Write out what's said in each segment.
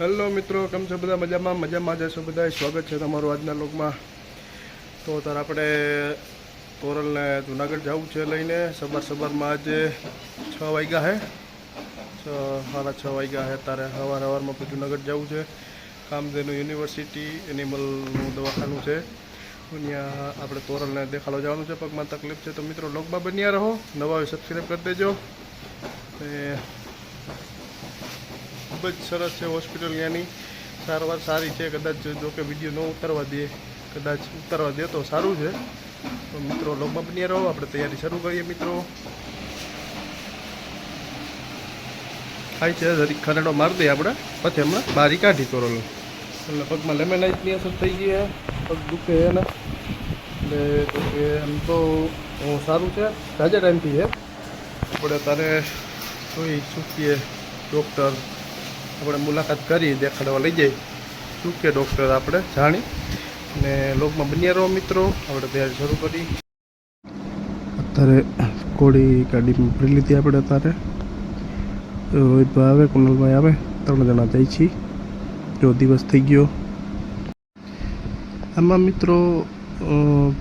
Hello મિત્રો, કેમ છો બધા? મજામાં? મજામાં જશો બધા? સ્વાગત છે તમારું આજના લોકમાં. તો તાર આપણે તોરલને જુનાગઢ જવું છે લઈને. સવાર સવારમાં આજે છ વાગ્યા હે. છ, સાડા છ વાગ્યા હે તારે સવાર સવારમાં જુનાગઢ જવું છે. કામધેનુ યુનિવર્સિટી, એનિમલનું દવાખાનું છે. અહીંયા આપણે તોરલને દેખાડો જવાનું છે. પગમાં તકલીફ છે તો મિત્રો, લોકમાં બન્યા રહો. નવા સબસ્ક્રાઈબ કરી દેજો. ને ખૂબ જ સરસ છે હોસ્પિટલ ત્યાંની. સારવાર સારી છે, કદાચ જો કે વીડિયો ન ઉતારવા દે, કદાચ ઉતારવા દે તો સારું છે. તો મિત્રો લોકમાં બન્યા રહો, આપણે તૈયારી શરૂ કરીએ મિત્રો. થાય છે, જરીક ખરેડો મારી દઈએ આપણે, પછી હમણાં બારી કાઢી તોરલ એટલે પગમાં લેમેનાઇટની અસર થઈ ગઈ છે, પગ દુખે છે ને. એટલે કે એમ તો સારું છે, તાજા ટાઈમથી છે. આપણે તારે જોઈ ચૂકીએ, ડૉક્ટર આપણે મુલાકાત કરી, દેખાડવા લઈ જઈએ શું કે ડૉક્ટર આપણે? જાણી? અને લોકમાં બન્યા રહો મિત્રો. આપણે તૈયારી શરૂ કરી. અત્યારે કોળી ગાડીમાં ભરી લીધી આપણે અત્યારે. રોહિતભાઈ આવે કુનલભાઈ આવે. ત્રણ જણા જઈ છીએ. જો દિવસ થઈ ગયો. આમાં મિત્રો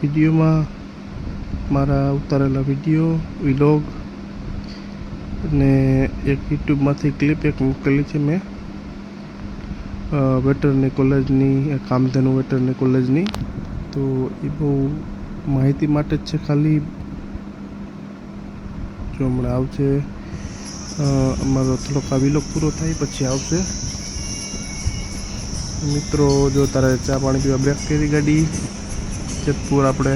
વિડીયોમાં મારા ઉતારેલા વીડિયો વિલોગ અને એક યુટ્યુબમાંથી ક્લિપ એક મૂકેલી છે મેં. વેટરની કોલેજની કામધેનુ વેટરની કોલેજની. તો એ બહુ માહિતી માટે જ છે ખાલી. જો હમણાં આવશે અમારો થોડોક આ વિલોગ પૂરો થાય પછી આવશે. મિત્રો, જો તારે ચા પાણી પીવા બ્રેક કરી ગાડી, જેતપુર આપણે.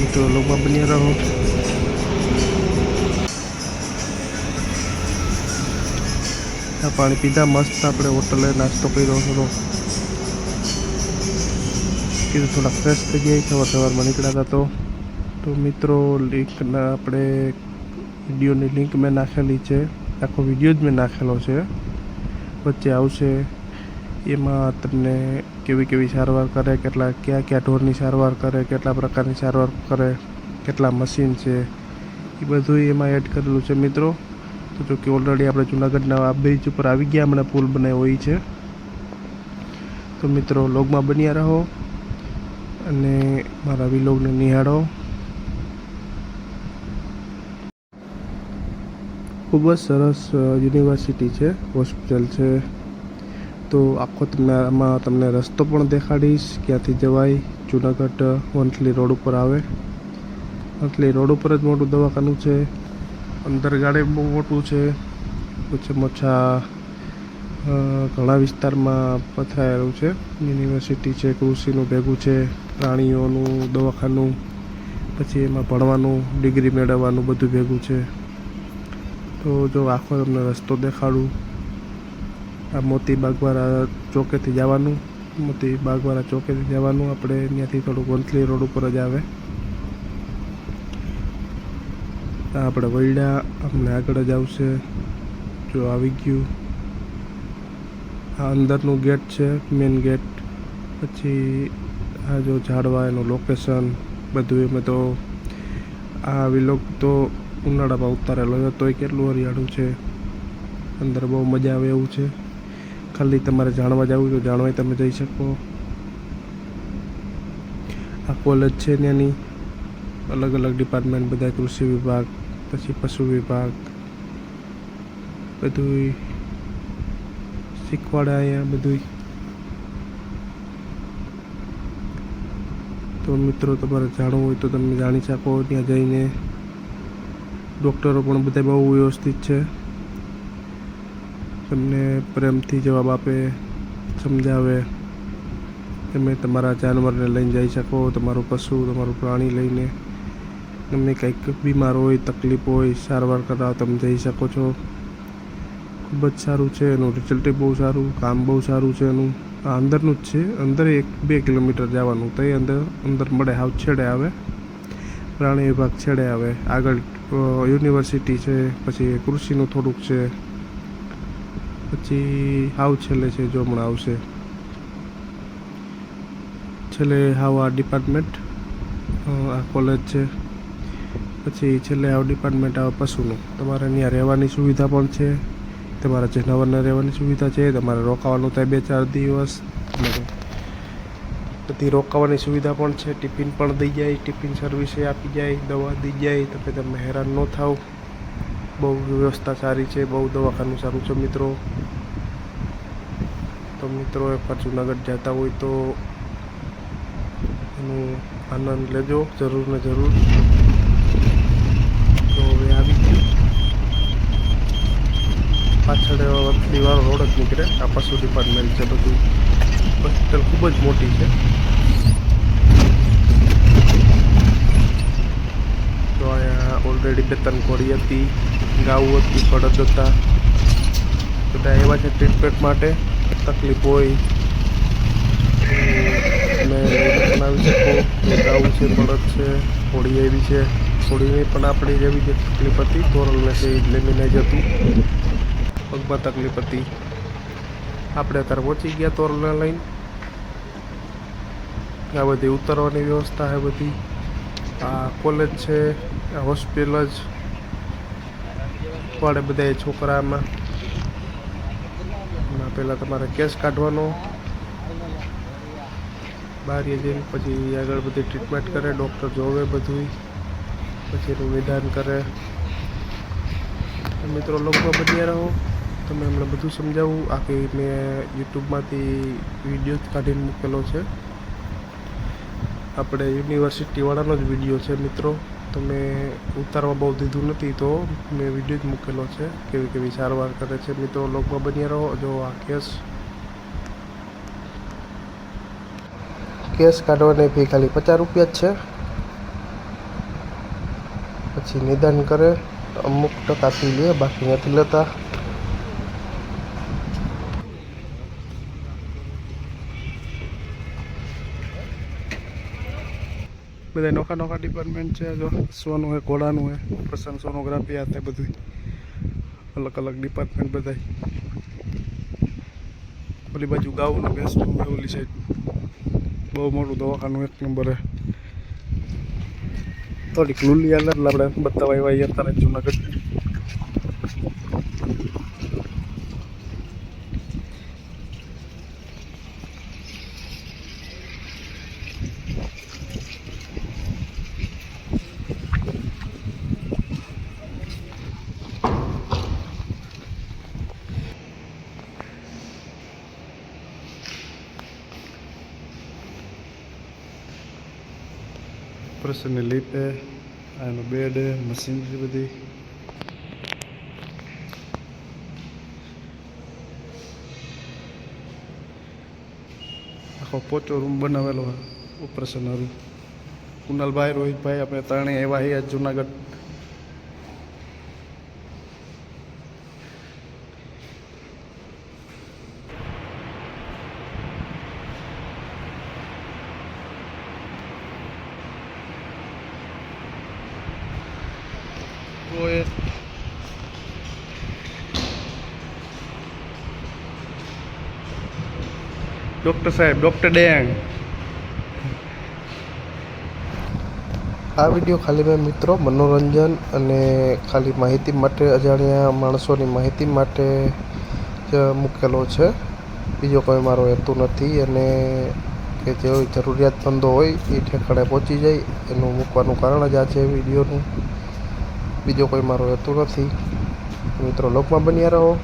મિત્રો લોકમાં બન્યા રહો. ચા પાણી પીધા, મસ્ત આપણે હોટલે નાસ્તો કર્યો થોડો કીધું થોડા ફ્રેશ થઈ ગયા, સવાર સવારમાં નીકળ્યા હતા તો. મિત્રો, લિંકના આપણે વિડીયોની લિંક મેં નાખેલી છે. આખો વીડિયો જ મેં નાખેલો છે. વચ્ચે આવશે. એમાં તમને કેવી કેવી સારવાર કરે, કેટલા, કયા કયા ઢોરની સારવાર કરે, કેટલા પ્રકારની સારવાર કરે, કેટલા મશીન છે, એ બધું એમાં એડ કરેલું છે મિત્રો. તો જો કે ઓલરેડી આપણે જુનાગઢના આ બ્રિજ ઉપર આવી ગયા, હમણાં પુલ બનાવ્યો હોય છે. તો મિત્રો લોગમાં બન્યા રહો અને મારા વિલોગને નિહાળો. ખૂબ જ સરસ યુનિવર્સિટી છે હોસ્પિટલ છે. તો આખો તમને, આમાં તમને રસ્તો પણ દેખાડીશ, ક્યાંથી જવાય, જુનાગઢ વંથલી રોડ ઉપર આવે. વંથલી રોડ ઉપર જ મોટું દવાખાનું છે. અંદર ગાડી બહુ મોટું છે. પછી ઓછા ઘણા વિસ્તારમાં પથરાયેલું છે. યુનિવર્સિટી છે, કૃષિનું ભેગું છે, પ્રાણીઓનું, દવાખાનું, પછી એમાં ભણવાનું, ડિગ્રી મેળવવાનું બધું ભેગું છે. તો જો આખો તમને રસ્તો દેખાડું. આ મોતી બાગવાળા ચોકેથી જવાનું, મોતી બાગવાળા ચોકેથી જવાનું. આપણે ત્યાંથી થોડુંક વંથલી રોડ ઉપર જ આવે. આપણે વૈડા અમને આગળ જ આવશે. જો આવી ગયું, આ અંદરનું ગેટ છે મેન ગેટ પછી આ જો ઝાડવા એનું લોકેશન બધું એમાં તો આ વિલોક તો ઉનાળામાં ઉતારેલો છે, તોય કેટલું હરિયાળું છે. અંદર બહુ મજા આવે એવું છે. ખાલી તમારે જાણવા જવું તો જાણવાય તમે જઈ શકો. આ કોલેજ છે ત્યાંની અલગ અલગ ડિપાર્ટમેન્ટ બધા કૃષિ વિભાગ પછી પશુ વિભાગ બધું શીખવાડે અહીંયા બધું તો મિત્રો, તમારે જાણવું હોય તો તમે જાણી શકો, ત્યાં જઈને ડૉક્ટરો પણ બધા બહુ વ્યવસ્થિત છે. તમને પ્રેમથી જવાબ આપે, સમજાવે. તમે તમારા જાનવરને લઈને જઈ શકો, તમારું પશુ, તમારું પ્રાણી લઈને. તમને કંઈક બીમાર હોય, તકલીફ હોય, સારવાર કરાવ, તમે જઈ શકો છો. ખૂબ જ સારું છે એનું રિઝલ્ટ બહુ સારું, કામ બહુ સારું છે એનું. આ અંદરનું જ છે, અંદર એક બે કિલોમીટર જવાનું, તો એ અંદર અંદર મળે, હાવ છેડે આવે. પ્રાણી વિભાગ છેડે આવે. આગળ યુનિવર્સિટી છે, પછી કૃષિનું થોડુંક છે. પછી હાવ છેલ્લે છે, જો હમણાં આવશે. છેલ્લે હાવ આ ડિપાર્ટમેન્ટ આ કોલેજ છે. પછી છેલ્લે આવ ડિપાર્ટમેન્ટ આવે પશુનું. તમારે ત્યાં રહેવાની સુવિધા પણ છે, તમારા જનાવરને રહેવાની સુવિધા છે, તમારે રોકાવાનું થાય બે ચાર દિવસ. બધી રોકાવાની સુવિધા પણ છે, ટિફિન પણ દઈ જાય, ટિફિન સર્વિસ આપી જાય, દવા દઈ જાય તમે તમે હેરાન ન થાવ. બહુ વ્યવસ્થા સારી છે, બહુ દવાખાનું સારું છે મિત્રો. તો મિત્રો, એકવાર જુનાગઢ જતા હોય તો એનું આનંદ લેજો, જરૂર ને જરૂર તો હવે આવી ગયું પાછળ વખતીવાળો રોડ જ નીકળે. આ પશુ ડિપાર્ટમેન્ટ છે બધું. હોસ્પિટલ ખૂબ જ મોટી છે. તો અહીંયા ઓલરેડી બે ત્રણ હતી ગાવું હતી બળદ હતા. બધા એવા છે ટ્રીટમેન્ટ માટે તકલીફ હોય. લઈને શકો. ગાઉ છે બળદ છે હોળી એવી છે. હોળીની પણ આપણી જેવી જે તકલીફ હતી. તોરલને છે એ લેમિનેજ હતું. પગમાં તકલીફ હતી. આપણે અત્યારે પહોંચી ગયા તોરલા લઈને. આ બધી ઉતરવાની વ્યવસ્થા છે બધી. આ કોલેજ છે, આ હોસ્પિટલ જ. પડે બધા છોકરામાં. પહેલાં તમારે કેસ કાઢવાનો. બારીએ જઈને પછી આગળ બધી ટ્રીટમેન્ટ કરે ડૉક્ટર જોવે બધું પછી એનું નિદાન કરે. મિત્રો લોકો બન્યા રહો. તમે એમને બધું સમજાવું આખી મેં યુટ્યુબમાંથી વીડિયો કાઢીને મૂકેલો છે. આપણે યુનિવર્સિટીવાળાનો જ વીડિયો છે મિત્રો. તો મેં ઉતારવા બહુ દીધું નથી તો મેં વીડિયો જ મૂકેલો છે. કેવી કેવી સારવાર કરે છે મિત્રો, લોકમાં બન્યા રહો. જો આ કેસ કેસ કાઢવાની ફી ખાલી પચાસ રૂપિયા જ છે. પછી નિદાન કરે, અમુક ટકા ફી લે, બાકી નથી લેતા. બધા નોખા નોખા ડિપાર્ટમેન્ટ છે, જો સોનું હોય, ઘોડાનું હોય ઓપરેશન સોનોગ્રાફી આ તે બધું અલગ અલગ ડિપાર્ટમેન્ટ બધા ઓલી બાજુ ગાઉનું બેસ્ટ ઓલી સાઈડ બહુ મોટું દવાખાનું એક નંબરે થોડીક લુલી અલગ આપણે બતાવવા આવ્યા અત્યારે જુનાગઢ. ઓપરેશનની લીપ હે બેડ મશીનરી બધી આખો પોચો રૂમ બનાવેલો ઓપરેશન રૂમ. કુનાલભાઈ રોહિતભાઈ, આપણે ત્રણેય એવા હે જુનાગઢ ઓએ ડૉક્ટર સાહેબ ડૉક્ટર ડેંગ આ વીડિયો ખાલી મેં મિત્રો મનોરંજન અને ખાલી માહિતી માટે, અજાણ્યા માણસોની માહિતી માટે જ મૂકેલો છે. બીજો કોઈ મારો હેતુ નથી અને કે જે જરૂરિયાતમંદો હોય એ ઠેકાણે પહોંચી જાય. એનું મૂકવાનું કારણ જ આ છે વિડીયોનું બીજો કોઈ મારો હેતુ નથી. મિત્રો, લોકમાં બન્યા રહો.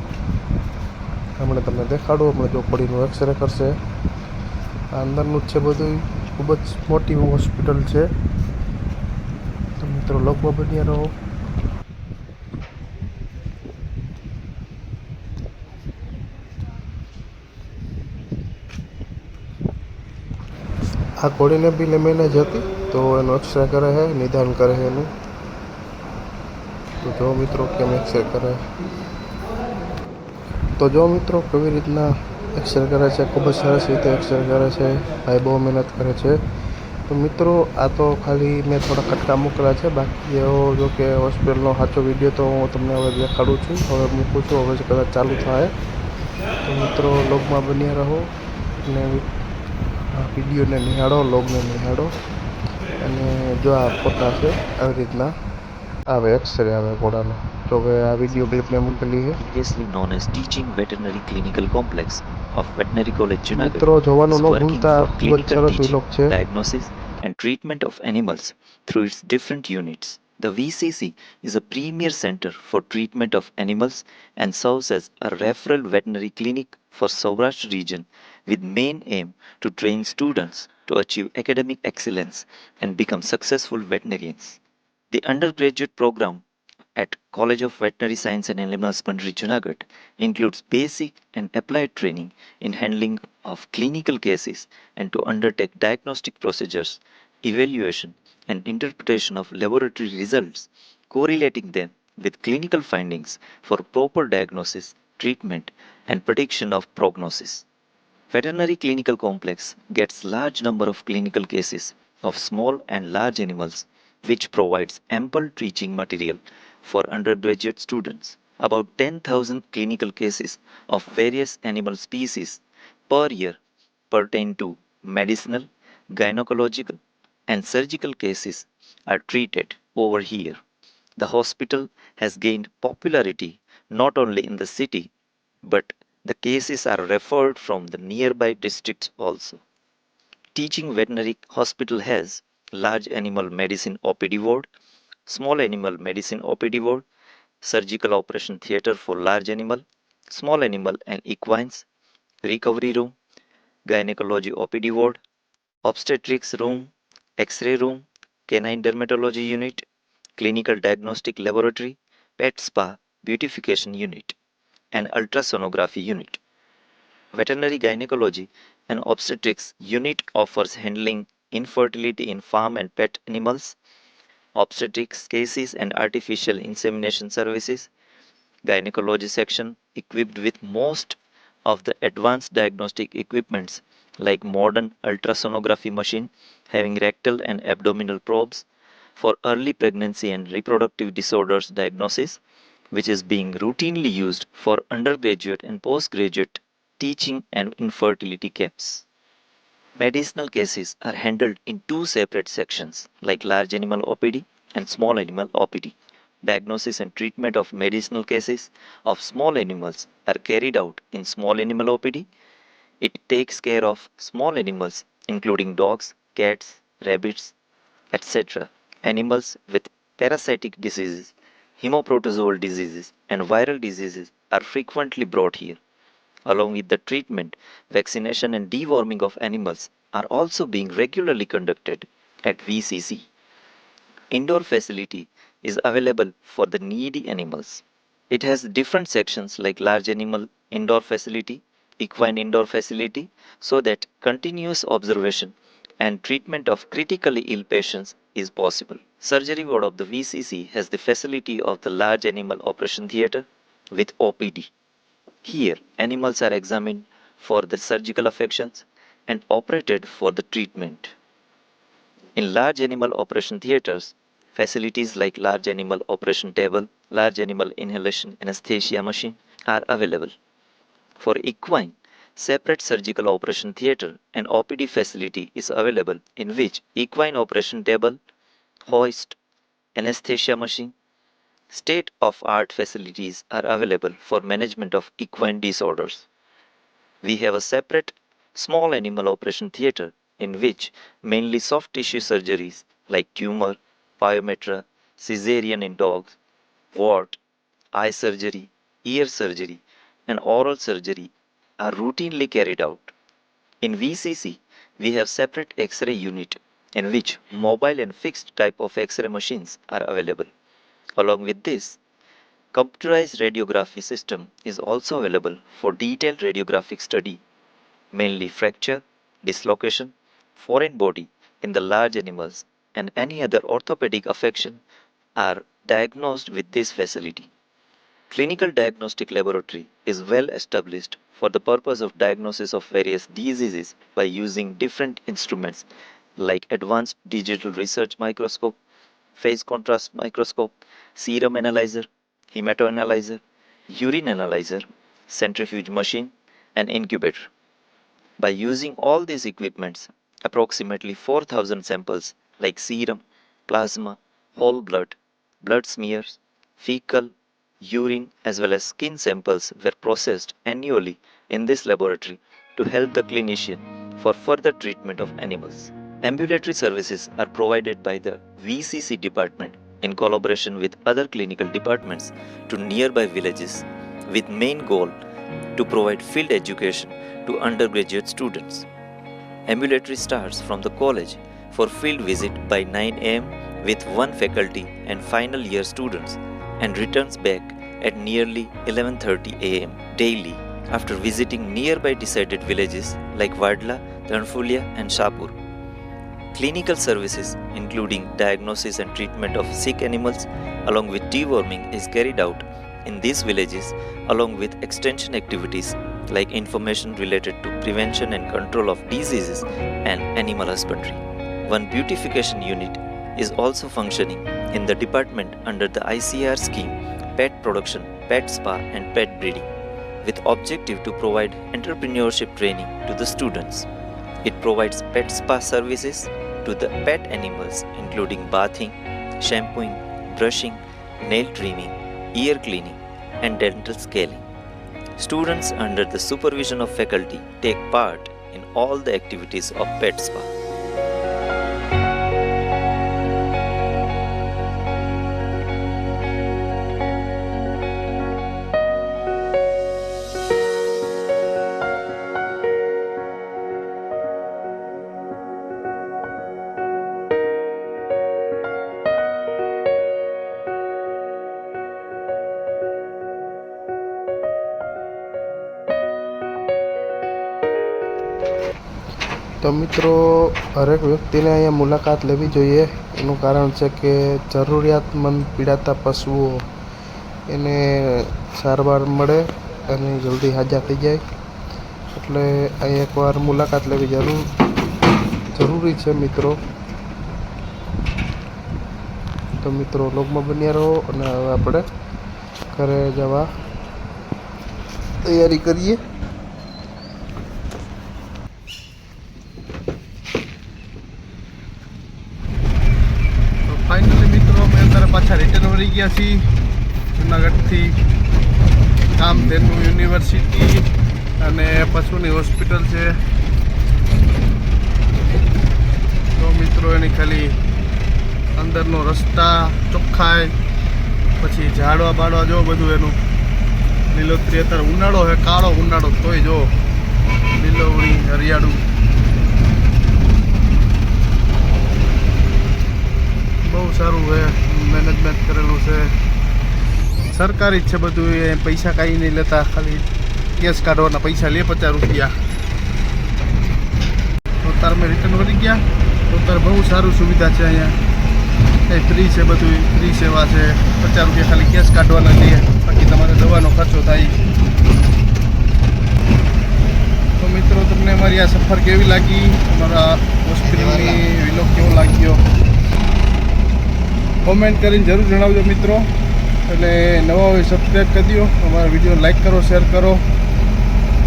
હમણાં તમને દેખાડું, હમણાં જો પડીનું એક્સરે કરશે. આ અંદરનું જ છે બધું ખૂબ જ મોટી હોસ્પિટલ છે. મિત્રો, લોકમાં બન્યા રહો. આ ઘોડીને બી લેમેને જ હતી, તો એનો એક્સરે કરે છે નિદાન કરે છે એનું. જો મિત્રો કેમ એક્સરે કરે. તો જો મિત્રો કેવી રીતના એક્સરે કરે છે, ખૂબ જ સરસ રીતે એક્સરે કરે છે, ભાઈ બહુ મહેનત કરે છે. તો મિત્રો, આ તો ખાલી મેં થોડા કટકા મૂકેલા છે બાકી એવો જો કે હોસ્પિટલનો સાચો વીડિયો તો હું તમને હવે દેખાડું છું. હવે મૂકું છું, હવે કદાચ ચાલુ થાય. તો મિત્રો, લોગમાં બન્યા રહો અને વિડીયોને નિહાળો, લોગને નિહાળો. અને જો આ ફોટા છે, આવી રીતના. આવે એક્સરે આવે ઘોડાનો જો કે આ વિડીયો ક્લિપ મેં મૂકેલી છે previously known as Teaching Veterinary Clinical Complex of Veterinary College Junagadh, મિત્રો જોવાનું is ન working ભૂલતા for ખૂબ જ clinical સરસ teaching, વિલોક છે diagnosis and treatment of animals through its different units. The VCC is a premier center for treatment of animals and serves as a referral veterinary clinic for Saurashtra region with main aim to train students to achieve academic excellence and become successful veterinarians. The undergraduate program at College of Veterinary Science and Animal Husbandry, Junagadh includes basic and applied training in handling of clinical cases and to undertake diagnostic procedures, evaluation, and interpretation of laboratory results, correlating them with clinical findings for proper diagnosis, treatment, and prediction of prognosis. Veterinary Clinical Complex gets large number of clinical cases of small and large animals which provides ample teaching material for undergraduate students. About 10,000 clinical cases of various animal species per year pertain to medicinal, gynecological, and surgical cases are treated over here. The hospital has gained popularity not only in the city but the cases are referred from the nearby districts also. Teaching Veterinary Hospital has large animal medicine OPD ward, small animal medicine OPD ward, surgical operation theater for large animal, small animal and equines, recovery room, gynecology OPD ward, obstetrics room, X-ray room, canine dermatology unit, clinical diagnostic laboratory, pet spa, beautification unit, and ultrasonography unit. Veterinary gynecology and obstetrics unit offers handling infertility in farm and pet animals, obstetrics cases and artificial insemination services, gynecology section equipped with most of the advanced diagnostic equipments like modern ultrasonography machine having rectal and abdominal probes for early pregnancy and reproductive disorders diagnosis which is being routinely used for undergraduate and postgraduate teaching and infertility camps. Medicinal cases are handled in two separate sections like large animal OPD and small animal OPD. Diagnosis and treatment of medicinal cases of small animals are carried out in small animal OPD. It takes care of small animals including dogs, cats, rabbits, etc. Animals with parasitic diseases, hemoprotozoal diseases, and viral diseases are frequently brought here. Along with the treatment, vaccination and deworming of animals are also being regularly conducted at VCC. Indoor facility is available for the needy animals. It has different sections like large animal indoor facility, equine indoor facility, so that continuous observation and treatment of critically ill patients is possible. Surgery ward of the VCC has the facility of the large animal operation theater with OPD. Here, animals are examined for the surgical affections and operated for the treatment. In large animal operation theaters, facilities like large animal operation table, large animal inhalation anesthesia machine are available. For equine, separate surgical operation theater and OPD facility is available in which equine operation table, hoist, anesthesia machine, state of art facilities are available for management of equine disorders. We have a separate small animal operation theater in which mainly soft tissue surgeries like tumor, pyometra, cesarean in dogs, wart, eye surgery, ear surgery, and oral surgery are routinely carried out. In VCC, we have separate X-ray unit in which mobile and fixed type of X-ray machines are available. Along with this, computerized radiography system is also available for detailed radiographic study, mainly fracture, dislocation, foreign body in the large animals and any other orthopedic affection are diagnosed with this facility. Clinical Diagnostic Laboratory is well established for the purpose of diagnosis of various diseases by using different instruments like advanced digital research microscope, phase contrast microscope, serum analyzer, hematoanalyzer, urine analyzer, centrifuge machine, and incubator. By using all these equipments, approximately 4000 samples like serum, plasma, whole blood, blood smears, fecal, urine, as well as skin samples were processed annually in this laboratory to help the clinician for further treatment of animals. Ambulatory services are provided by the VCC department in collaboration with other clinical departments to nearby villages with main goal to provide field education to undergraduate students. Ambulatory starts from the college for field visit by 9 am with one faculty and final year students and returns back at nearly 11:30 am daily after visiting nearby decided villages like Vadla, Dhanfulia and Shapur. Clinical services including diagnosis and treatment of sick animals along with deworming is carried out in these villages along with extension activities like information related to prevention and control of diseases and animal husbandry. One beautification unit is also functioning in the department under the ICR scheme Pet Production, Pet Spa and Pet Breeding with objective to provide entrepreneurship training to the students. It provides pet spa services to the pet animals including bathing, shampooing, brushing, nail trimming, ear cleaning and dental scaling. Students under the supervision of faculty take part in all the activities of pet spa. મિત્રો, હરેક વ્યક્તિને અહીંયા મુલાકાત લેવી જોઈએ. એનું કારણ છે કે જરૂરિયાતમંદ પીડાતા પશુઓ એને સારવાર મળે અને જલ્દી હાજર થઈ જાય. એટલે અહીં એકવાર મુલાકાત લેવી જરૂર, જરૂરી છે મિત્રો. તો મિત્રો લોગમાં બન્યા રહો અને હવે આપણે ઘરે જવા તૈયારી કરીએ તો ફાઇનલી મિત્રો અમે અત્યારે પાછા છીએ જુનાગઢથી કામધેનુ યુનિવર્સિટી અને પશુની હોસ્પિટલ છે. તો મિત્રો, એની ખાલી અંદરનો રસ્તા ચોખ્ખાય, પછી ઝાડવા બાળવા જો બધું એનું. લીલોતરી અત્યારે ઉનાળો હે, કાળો ઉનાળો, તોય જો. લીલોવણી હરિયાળું. બહુ સારું છે મેનેજમેન્ટ કરેલું છે. સરકારી જ છે બધું એ પૈસા કાંઈ નહીં લેતા ખાલી કેસ કાઢવાના પૈસા લે પચાસ રૂપિયા. તો તાર મેં રિટર્ન વળી ગયા. તો તાર બહુ સારું સુવિધા છે અહીંયા. એ ફ્રી છે બધું ફ્રી સેવા છે. પચાસ રૂપિયા ખાલી કેસ કાઢવાના લે બાકી તમારે દવાનો ખર્ચો થાય. તો મિત્રો તમને અમારી આ સફર કેવી લાગી? અમારા હોસ્પિટલની વિલોગ કેવો લાગ્યો? કોમેન્ટ કરીને જરૂર જણાવજો મિત્રો. એટલે નવા હોય સબસ્ક્રાઈબ કરી દો. અમારા વીડિયો લાઈક કરો શેર કરો.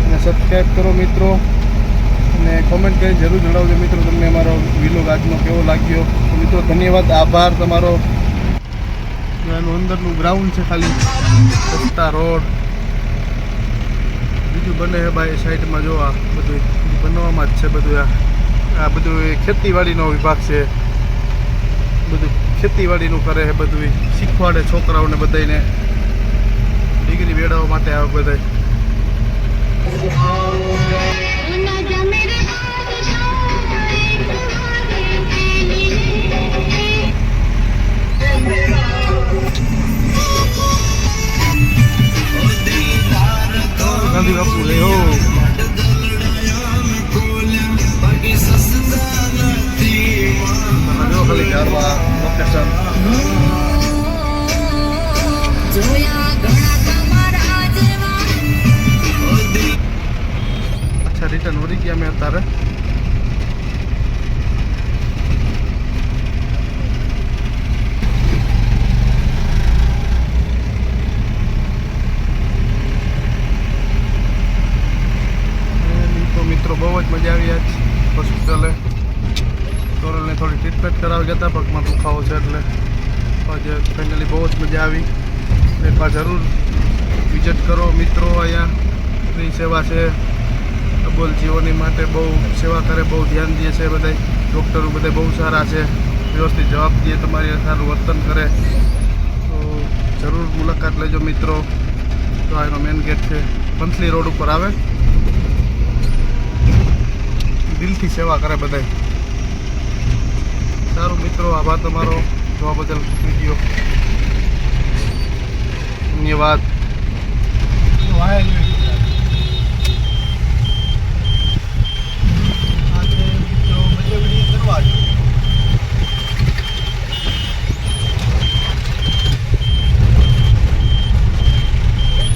અને સબસ્ક્રાઈબ કરો મિત્રો. અને કોમેન્ટ કરીને જરૂર જણાવજો મિત્રો તમને અમારો વિલોગ આજનો કેવો લાગ્યો. મિત્રો ધન્યવાદ, આભાર તમારો. એનું અંદરનું ગ્રાઉન્ડ છે ખાલી. રસ્તા, રોડ. બીજું બને છે ભાઈ સાઈડમાં જો આ બધું. બનવામાં જ છે બધું આ બધું ખેતીવાડીનો વિભાગ છે. બધું ખેતીવાડીનું કરે છે બધું શીખવાડે છોકરાઓને બધાને ડિગ્રી મેળવવા માટે આવે બધા ગાંધી બાપુ લે હો. જો ખાલી ઝાડવા લોકેશન અચ્છા રિટર્ન વળી ગયા મેં અત્યારે અને તો મિત્રો બહુ જ મજા આવી આજ હોસ્પિટલે સોરલને થોડી ટ્રીટમેન્ટ કરાવી ગયા હતા પગમાં દુખાવો છે એટલે આજે ફાઇનલી બહુ જ મજા આવી એકવાર જરૂર વિઝિટ કરો મિત્રો અહીંયા. ફ્રી સેવા છે. અબોલ જીવોની માટે બહુ સેવા કરે, બહુ ધ્યાન દે છે બધા ડૉક્ટરો બધા બહુ સારા છે. વ્યવસ્થિત જવાબ દે તમારી, સારું વર્તન કરે. તો જરૂર મુલાકાત લેજો મિત્રો. તો આ એનો મેન ગેટ છે. પંથલી રોડ ઉપર આવે. દિલથી સેવા કરે બધાય. સારું મિત્રો, આભાર તમારો. જોવા બદલ વીડિયો. ધન્યવાદ. આજે મિત્રો મજા વીડિયો શરૂઆત